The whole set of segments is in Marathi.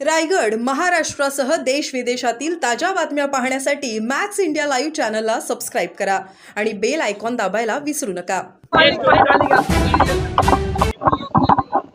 रायगड महाराष्ट्रासह देश विदेशातील ताज्या बातम्या पाहण्यासाठी मॅक्स इंडिया लाईव्ह चॅनलला सबस्क्राईब करा आणि बेल आयकॉन दाबायला विसरू नका.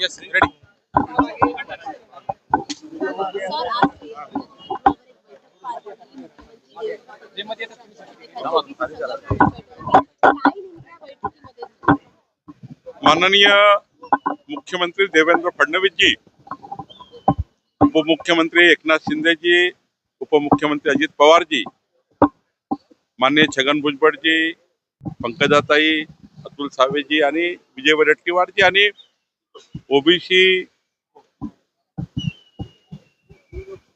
येस रेडी माननीय मुख्यमंत्री देवेंद्र फडणवीसजी उपमुख्यमंत्री एकनाथ शिंदेजी उपमुख्यमंत्री अजित पवारजी माननीय छगन भुजबळजी पंकजाताई अतुल सावेजी आणि विजय वडेट्टीवारजी आणि ओबीसी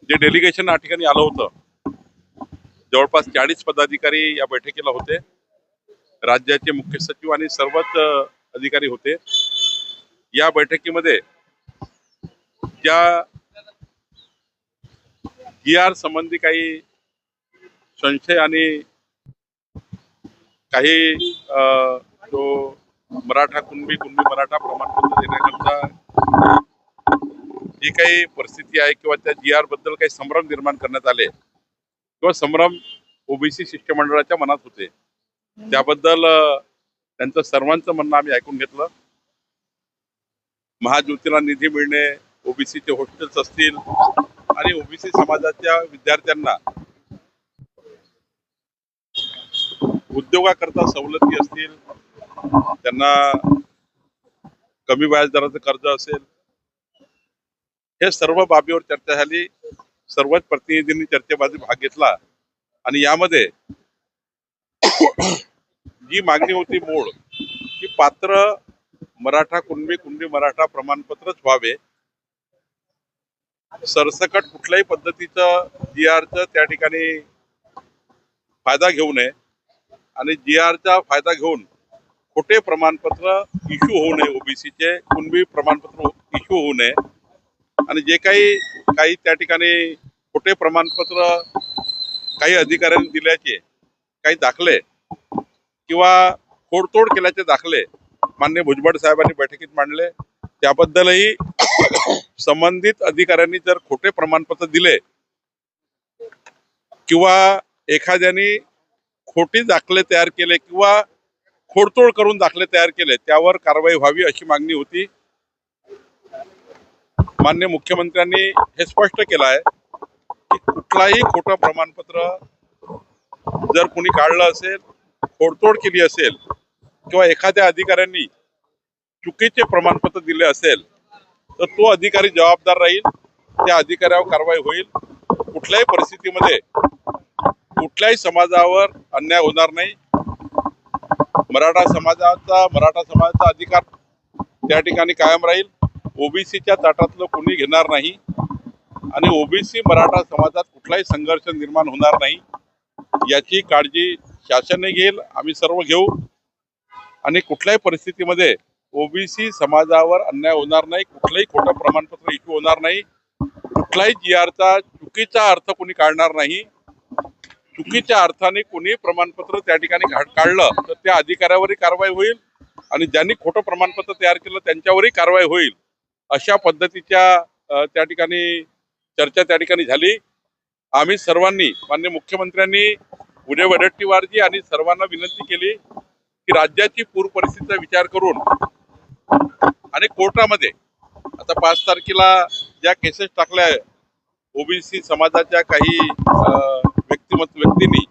जे डेलिगेशन या ठिकाणी आलं होतं जवळपास चाळीस पदाधिकारी या बैठकीला होते. राज्याचे मुख्य सचिव आणि सर्वच अधिकारी होते. या बैठकीमध्ये ज्या जी आर संबंधी काही संशय आणि काही जो मराठा कुणबी कुणबी मराठा प्रमाणपत्र देण्याकरता जी काही परिस्थिती आहे किंवा त्या जी आरबद्दल काही संभ्रम निर्माण करण्यात आले किंवा संभ्रम ओबीसी शिष्टमंडळाच्या मनात होते त्याबद्दल त्यांचं सर्वांचं म्हणणं आम्ही ऐकून घेतलं. महाज्योतीला निधी मिळणे ओबीसीचे हॉस्टेल्स असतील आणि ओबीसी समाजाच्या विद्यार्थ्यांना उद्योगाकरता सवलती असतील त्यांना कमी व्याजदराचं कर्ज असेल हे सर्व बाबीवर चर्चा झाली. सर्वच प्रतिनिधींनी चर्चेबाजी भाग घेतला आणि यामध्ये जी मागणी होती मूळ की पात्र मराठा कुणबी कुणबी मराठा प्रमाणपत्रच व्हावे सरसकट कुठल्याही पद्धतीचं जी आरचं त्या ठिकाणी फायदा घेऊ नये. आणि जी आरचा फायदा घेऊन खोटे प्रमाणपत्र इश्यू होऊ नये ओबीसीचे कुणबी प्रमाणपत्र इश्यू होऊ नये. आणि जे काही काही त्या ठिकाणी खोटे प्रमाणपत्र काही अधिकाऱ्यांनी दिल्याचे काही दाखले किंवा खोडतोड केल्याचे दाखले मान्य भुजबळ साहेबांनी बैठकीत मांडले. त्याबद्दलही संबंधित अधिकाऱ्यांनी जर खोटे प्रमाणपत्र दिले किंवा एखाद्याने खोटी दाखले तयार केले किंवा खोडतोड करून दाखले तयार केले त्यावर कारवाई व्हावी अशी मागणी होती. मान्य मुख्यमंत्र्यांनी हे स्पष्ट केलं आहे की कुठलाही खोटं प्रमाणपत्र जर कुणी काढलं असेल खोडतोड केली असेल किंवा एखाद्या अधिकाऱ्यांनी चुकीचे प्रमाणपत्र दिले असेल तर तो अधिकारी जबाबदार राहील त्या अधिकाऱ्यावर कारवाई होईल. कुठल्याही परिस्थितीमध्ये कुठल्याही समाजावर अन्याय होणार नाही. मराठा समाजाचा मराठा समाजाचा अधिकार त्या ठिकाणी कायम राहील. ओबीसीच्या ताटातलं कोणी घेणार नाही. आणि ओबीसी मराठा समाजात कुठलाही संघर्ष निर्माण होणार नाही याची काळजी शासनने घेईल. आम्ही सर्व घेऊ. आणि कुठल्याही परिस्थितीमध्ये ओबीसी समाजावर अन्याय होणार नाही कुठलंही खोटं प्रमाणपत्र इश्यू होणार नाही. कुठलाही जी आरचा चुकीचा अर्थ कोणी काढणार नाही. चुकीच्या अर्थाने कोणी प्रमाणपत्र त्या ठिकाणी काढलं तर त्या अधिकाऱ्यावरही कारवाई होईल आणि ज्यांनी खोटं प्रमाणपत्र तयार केलं त्यांच्यावरही कारवाई होईल. अशा पद्धतीच्या त्या ठिकाणी चर्चा त्या ठिकाणी झाली. आम्ही सर्वांनी मान्य मुख्यमंत्र्यांनी उदय वडट्टीवारजी आणि सर्वांना विनंती केली की राज्याची पूर परिस्थितीचा विचार करून आणि कोर्टामध्ये आता पाच तारखेला ज्या केसेस टाकल्या ओबीसी समाजाच्या काही व्यक्तिमत्व व्यक्तिमत व्यक्तींनी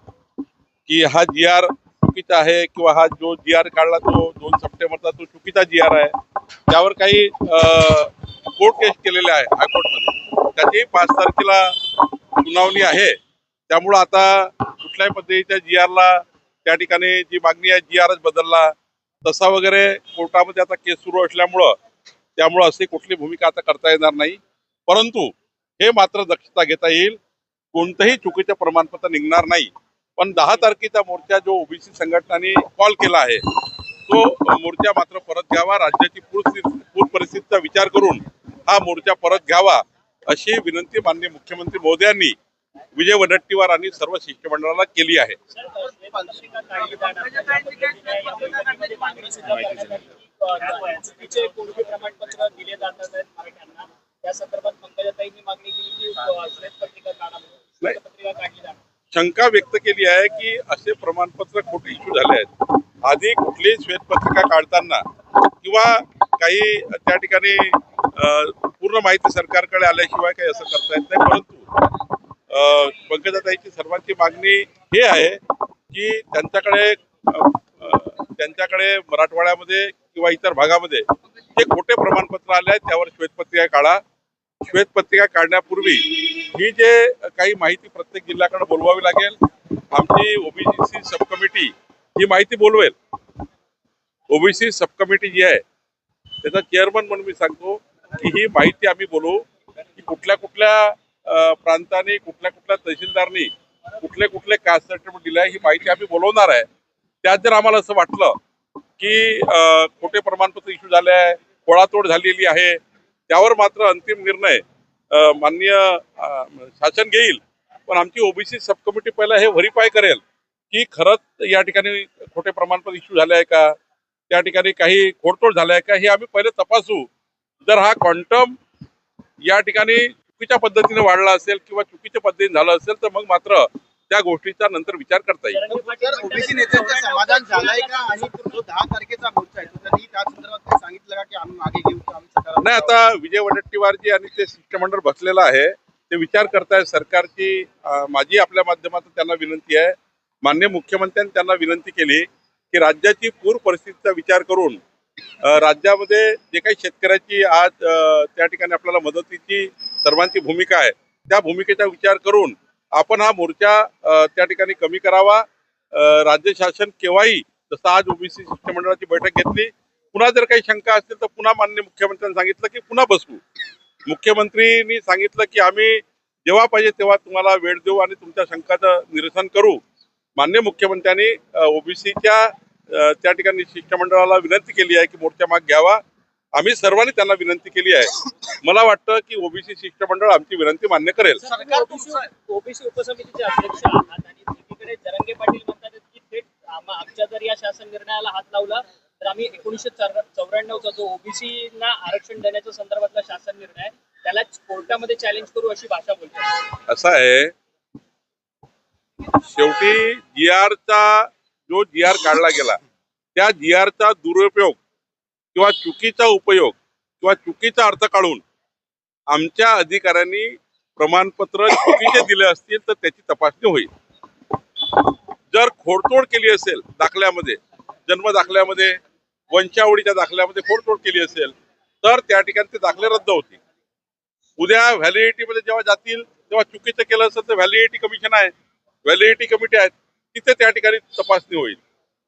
की हा जी आर चुकीचा आहे किंवा हा जो जी आर काढला तो दोन सप्टेंबरचा तो चुकीचा जी आर आहे त्यावर काही कोर्ट केस केलेले आहे हायकोर्टमध्ये. त्याची पाच तारखेला सुनावणी आहे. त्यामुळं आता कुठल्याही पद्धतीच्या जी आरला त्या ठिकाणी जी मागणी आहे जी आरच बदलला. तसा वगैरे कोर्टामध्ये आता केस सुरू असल्यामुळं त्यामुळं अशी कुठली भूमिका आता करता येणार नाही. परंतु हे मात्र दक्षता घेता येईल. कोणतंही चुकीचं प्रमाणपत्र निघणार नाही. पण दहा तारखेचा मोर्चा जो ओबीसी संघटनांनी कॉल केला आहे तो मोर्चा मात्र परत घ्यावा. राज्याची पूर परिस्थितीचा विचार करून हा मोर्चा परत घ्यावा अशी विनंती माननीय मुख्यमंत्री मोदयांनी विजय वडट्टीवार आणि सर्व शिष्टमंडळाला केली आहे. शंका व्यक्त केली आहे की असे प्रमाणपत्र खोटे इश्यू झाले आहेत. आधी कुठलीही श्वेतपत्रिका काढताना किंवा काही त्या ठिकाणी पूर्ण माहिती सरकारकडे आल्याशिवाय काही असं करता येत नाही परंतु पंकजाताईची सर्वांची मागणी हे आहे की त्यांच्याकडे त्यांच्याकडे मराठवाड्यामध्ये किंवा इतर भागामध्ये जे खोटे प्रमाणपत्र आले आहेत त्यावर श्वेतपत्रिका काढा. श्वेतपत्रिका काढण्यापूर्वी ही जे काही माहिती प्रत्येक जिल्ह्याकडे बोलवावी लागेल आमची ओबीसी सब कमिटी ही माहिती बोलवेल. ओबीसी सब कमिटी जी आहे त्याचा चेअरमन म्हणून मी सांगतो की ही माहिती आम्ही बोलवू की कुठल्या कुठल्या प्रांताने कुठल्या कुठल्या तहसीलदारनी कुठले कुठले कास्ट सर्टिफिकेट दिले ही माहिती आम्ही बोलवणार आहे. त्यात जर आम्हाला असं वाटलं की खोटे प्रमाणपत्र इश्यू झाले आहे खोळातोड झालेली आहे त्यावर मात्र अंतिम निर्णय मान्य माननीय शासन घेईल. पण आमची ओबीसी सब कमिटी पहिला हे व्हेरीफाय करेल की खरंच या ठिकाणी खोटे प्रमाणपत्र इश्यू झाले आहे का? त्या ठिकाणी काही खोडतोड झालाय का? हे आम्ही पहिले तपासू. जर हा क्वांटम या ठिकाणी चुकीच्या पद्धतीने वाढला असेल किंवा चुकीच्या पद्धतीने झालं असेल तर मग मात्र त्या गोष्टीचा नंतर विचार करता येईल. ओबीसी की नेत्यांचं 94% समाधान झालंय का? आणि जो दहा तारखेचा मोर्चा आहे तो त्यांनी त्या संदर्भात सांगितलं का की आम्ही मागे घेऊ नाही आता विजय वडेट्टीवारजी आणि ते शिष्टमंडळ बसलेलं आहे ते विचार करतायत सरकारची अं, माझी आपल्या माध्यमातून त्यांना विनंती आहे. मान्य मुख्यमंत्र्यांनी त्यांना विनंती केली की राज्याची पूर परिस्थितीचा विचार करून राज्यामध्ये जे काही शेतकऱ्याची आज त्या ठिकाणी आपल्याला मदतीची सर्वांची भूमिका आहे. त्या भूमिकेचा विचार करून आपण हा मोर्चा त्या ठिकाणी कमी करावा. राज्य शासन केव्हाही जसं आज ओबीसी शिष्टमंडळाची बैठक घेतली पुन्हा जर काही शंका असतील तर पुन्हा मान्य मुख्यमंत्र्यांनी सांगितलं की पुन्हा बसवू मुख्यमंत्रीनी सांगितलं की आम्ही जेव्हा पाहिजे तेव्हा तुम्हाला वेळ देऊ आणि तुमच्या शंकाचं निरसन करू. मान्य मुख्यमंत्र्यांनी ओबीसीच्या त्या ठिकाणी शिष्टमंडळाला विनंती केली आहे की मोर्चा माग घ्यावा. आम्ही सर्वांनी त्यांना विनंती केली आहे. मला वाटतं की ओबीसी शिष्टमंडळ आमची विनंती मान्य करेल. ओबीसी उपसमितीचे अध्यक्ष आहात आणि एकीकडे जरंगे पाटील म्हणतात की थेट आम- आमच्या जर या शासन निर्णयाला हात लावला तर आम्ही एकोणीसशे चौऱ्याण्णवचा जो ओबीसीना आरक्षण देण्याच्या संदर्भातला शासन निर्णय त्याला कोर्टामध्ये चॅलेंज करू अशी भाषा बोलते असं आहे शेवटी जी आरचा जो जी आर काढला गेला त्या जी आरचा दुरुपयोग किंवा चुकीचा उपयोग किंवा चुकीचा अर्थ काढून आमच्या अधिकाऱ्यांनी प्रमाणपत्र चुकीचे दिले असतील तर त्याची तपासणी होईल. जर खोडतोड केली असेल दाखल्यामध्ये जन्म दाखल्यामध्ये वंशावळीच्या दाखल्यामध्ये खोडतोड केली असेल तर त्या ठिकाणी ते दाखले रद्द होतील. उद्या व्हॅलिडिटीमध्ये जेव्हा जातील तेव्हा चुकीचं केलं असेल तर व्हॅलिडिटी कमिशन आहे. व्हॅलिडिटी कमिटी आहेत तिथे त्या ठिकाणी तपासणी होईल.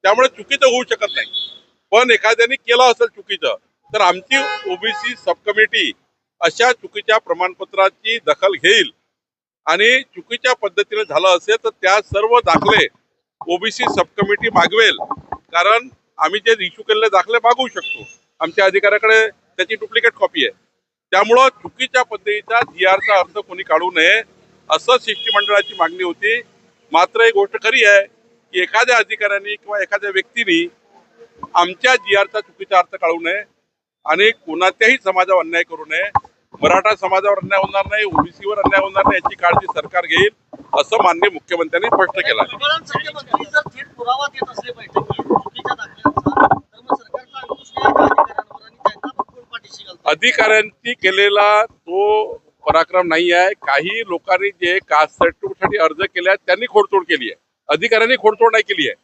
त्यामुळे चुकीचं होऊ शकत नाही. पण एखाद्याने केलं असेल चुकीचं तर आमची ओबीसी सब कमिटी अशा चुकीच्या प्रमाणपत्राची दखल घेईल. आणि चुकीच्या पद्धतीने झालं असेल तर त्या सर्व दाखले ओबीसी सब कमिटी मागवेल. कारण आम्ही जे इश्यू केलेले दाखले मागवू शकतो. आमच्या अधिकाऱ्याकडे त्याची डुप्लिकेट कॉपी आहे. त्यामुळं चुकीच्या पद्धतीचा जी आरचा अर्थ कोणी काढू नये असं शिष्टमंडळाची मागणी होती. मात्र एक गोष्ट खरी आहे की एखाद्या अधिकाऱ्यांनी किंवा एखाद्या व्यक्तीने आमच्या जी आरचा चुकीचा अर्थ काढू नये आणि कोणात्याही समाजावर अन्याय करू नये. मराठा समाजावर अन्याय होणार नाही ओबीसीवर अन्याय होणार नाही याची काळजी सरकार घेईल असं मान्य मुख्यमंत्र्यांनी स्पष्ट केलं अधिकाऱ्यांची केलेला तो पराक्रम नाही आहे. काही लोकांनी जे कास्ट सर्टिफिकेटसाठी अर्ज केले आहेत त्यांनी खोडतोड केली आहे. अधिकाऱ्यांनी खोडतोड नाही केली आहे.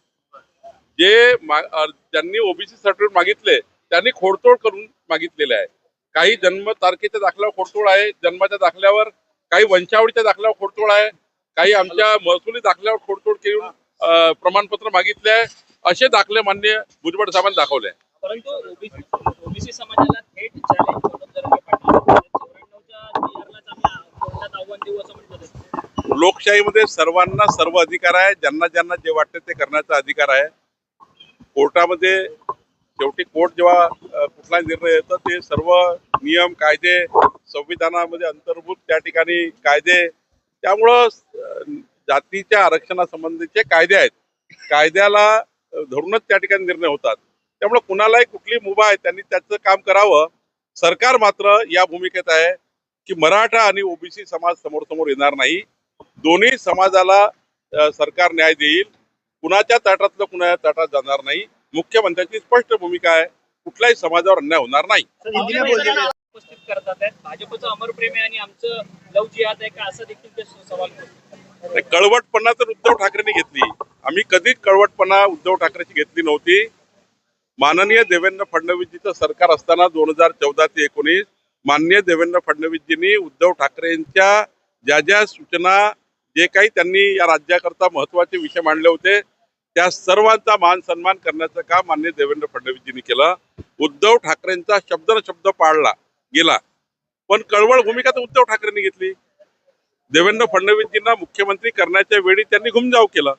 जे ज्यांनी ओबीसी सर्टिफिकेट मागितले त्यांनी खोडतोड करून मागितलेले आहे. काही जन्म तारखेच्या दाखल्यावर खोडतोड आहे जन्माच्या दाखल्यावर काही वंशावळीच्या दाखल्यावर खोडतोड आहे काही आमच्या महसुली दाखल्यावर खोडतोड करून प्रमाणपत्र मागितले आहे असे दाखले मान्य भुजबळ साहेबांनी दाखवले. परंतु ओबीसी समाजाला थेट लोकशाहीमध्ये सर्वांना सर्व अधिकार आहे ज्यांना ज्यांना जे वाटते ते करण्याचा अधिकार आहे. कोर्टामध्ये शेवटी कोर्ट जेव्हा कुठलाही कुठला निर्णय येतं ते सर्व नियम कायदे संविधानामध्ये अंतर्भूत त्या ठिकाणी कायदे. त्यामुळं जातीच्या आरक्षणासंबंधीचे कायदे आहेत. कायद्याला धरूनच त्या ठिकाणी निर्णय होतात. त्यामुळे कुणालाही कुठली मुभा आहे त्यांनी त्याचं काम करावं. सरकार मात्र या भूमिकेत आहे की मराठा आणि ओबीसी समाज समोर समोर येणार नाही. दोन्ही समाजाला सरकार न्याय देईल. कुणाच्या ताटातलं कुणाच्या ताटात जाणार नाही. मुख्यमंत्र्यांची स्पष्ट भूमिका आहे. कुठल्याही समाजावर अन्याय होणार नाही. उपस्थित करतात आहेत. भाजपचं अमर प्रेम आहे आणि आमचं लव जिहाद आहे का? असं देखील ते सवाल करतात. नाही, कळवटपणा तर उद्धव ठाकरेंनी घेतली. आम्ही कधीच कळवटपणा उद्धव ठाकरेची घेतली नव्हती. माननीय देवेंद्र फडणवीसजीचं सरकार असताना दोन हजार चौदा ते एकोणीस माननीय देवेंद्र फडणवीसजींनी उद्धव ठाकरेंच्या ज्या ज्या सूचना जे काही त्यांनी या राज्याकरता महत्त्वाचे विषय मांडले होते त्या सर्वांचा मान सन्मान करण्याचं काम माननीय देवेंद्र फडणवीसजींनी केलं. उद्धव ठाकरेंचा शब्द न शब्द पाळला गेला. पण कळवळ भूमिका तर उद्धव ठाकरेंनी घेतली. देवेंद्र फडणवीसजींना मुख्यमंत्री करण्याच्या वेळी त्यांनी घुमजाव केलं.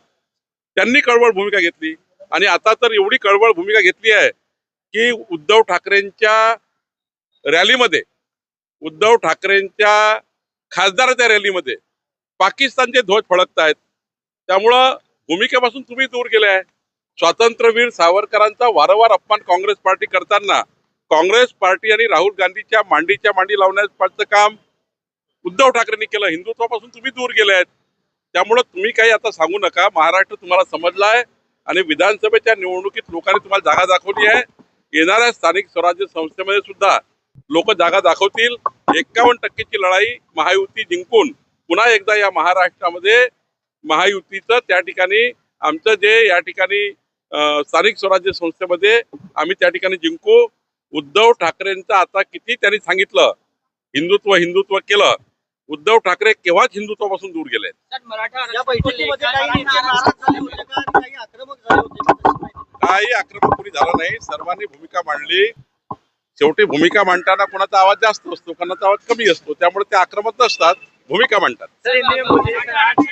त्यांनी कळवळ भूमिका घेतली. आणि आता तर एवढी कळवळ भूमिका घेतली आहे की उद्धव ठाकरेंच्या रॅलीमध्ये उद्धव ठाकरेंच्या खासदाराच्या रॅलीमध्ये पाकिस्तानचे ध्वज फडकतायत. त्यामुळं भूमिकेपासून तुम्ही दूर गेले आहे स्वातंत्र्यवीर सावरकरांचा वारंवार अपमान काँग्रेस पार्टी करताना काँग्रेस पार्टी आणि राहुल गांधीच्या मांडीच्या मांडी लावण्याचं काम उद्धव ठाकरेंनी केलं. हिंदुत्वापासून तुम्ही दूर गेले आहेत त्यामुळं तुम्ही काही आता सांगू नका. महाराष्ट्र तुम्हाला समजला आहे आणि विधानसभेच्या निवडणुकीत लोकांनी तुम्हाला जागा दाखवली आहे. येणाऱ्या स्थानिक स्वराज्य संस्थेमध्ये सुद्धा लोक जागा दाखवतील. एक्कावन्न टक्केची लढाई महायुती जिंकून पुन्हा एकदा या महाराष्ट्रामध्ये महायुतीचं त्या ठिकाणी आमचं जे या ठिकाणी स्थानिक स्वराज्य संस्थेमध्ये आम्ही त्या ठिकाणी जिंकू. उद्धव ठाकरेंचं आता किती त्यांनी सांगितलं हिंदुत्व हिंदुत्व केलं. उद्धव ठाकरे केव्हाच हिंदुत्वापासून दूर गेले? सर, मराठा या बैठकीमध्ये काही आरक्षण नेते नाराज झाले होते. का? आणि काही आक्रमक झाले होते का? कशी माहिती? काही आक्रमक कोणी झालं नाही. सर्वांनी भूमिका मांडली. शेवटी भूमिका मांडताना कोणाचा आवाज जास्त असतो कोणाचा आवाज कमी असतो. त्यामुळे ते आक्रमक नसतात भूमिका मांडतात. सर,